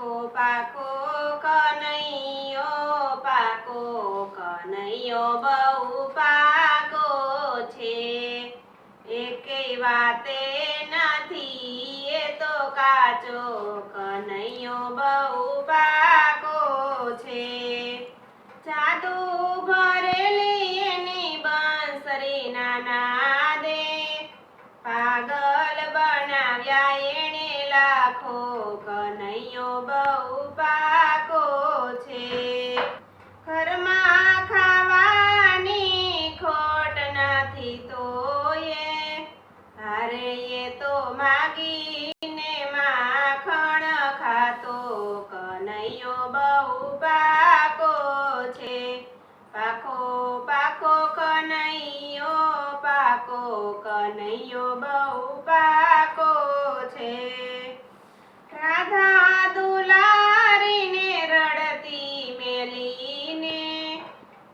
પાકો પાકો કનૈયો પાકો કનૈયો બહુ પાકો છે. એકેય વાતે નથી, એ તો કાચો કનૈયો બહુ પાકો છે. જાદુ ભરેલી એની બંસરી નાના દે. પાગલ બનાવ્યા એણે લાખો કનૈયો બહુ પાકો છે. ઘરમાં ખાવાની ખોટ નથી તો એ અરે એ તો માગીને માખણ ખાતો કનૈયો બહુ પાકો છે. પાકો પાકો કનૈયો પાકો કનૈયો બહુ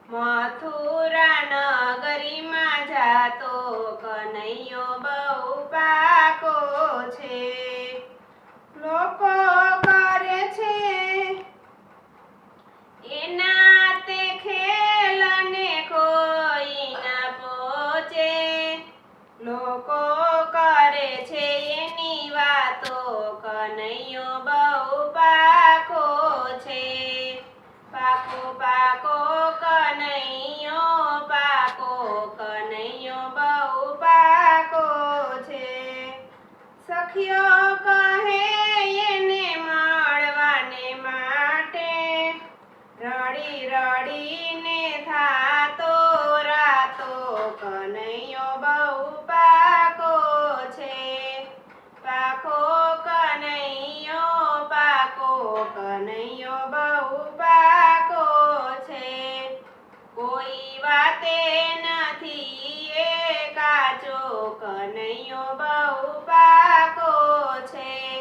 મથુરા નગરીમાં જાતો કનૈયો બહુ પાકો છે. લોકો કરે છે. એના તે ખેલને કોઈ ના પહોંચે. લોકો રડી રડીને થાતો રાતો કનૈયો બહુ પાકો છે. પાકો કનૈયો પાકો કનૈયો બહુ પાકો છે. કોઈ વાતે નથી એ કાચો, કનૈયો બહુ પાકો છે.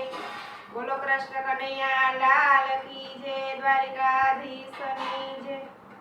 બોલો કૃષ્ણ કનૈયા લાલ કી જય દ્વારિકાધીશની જય.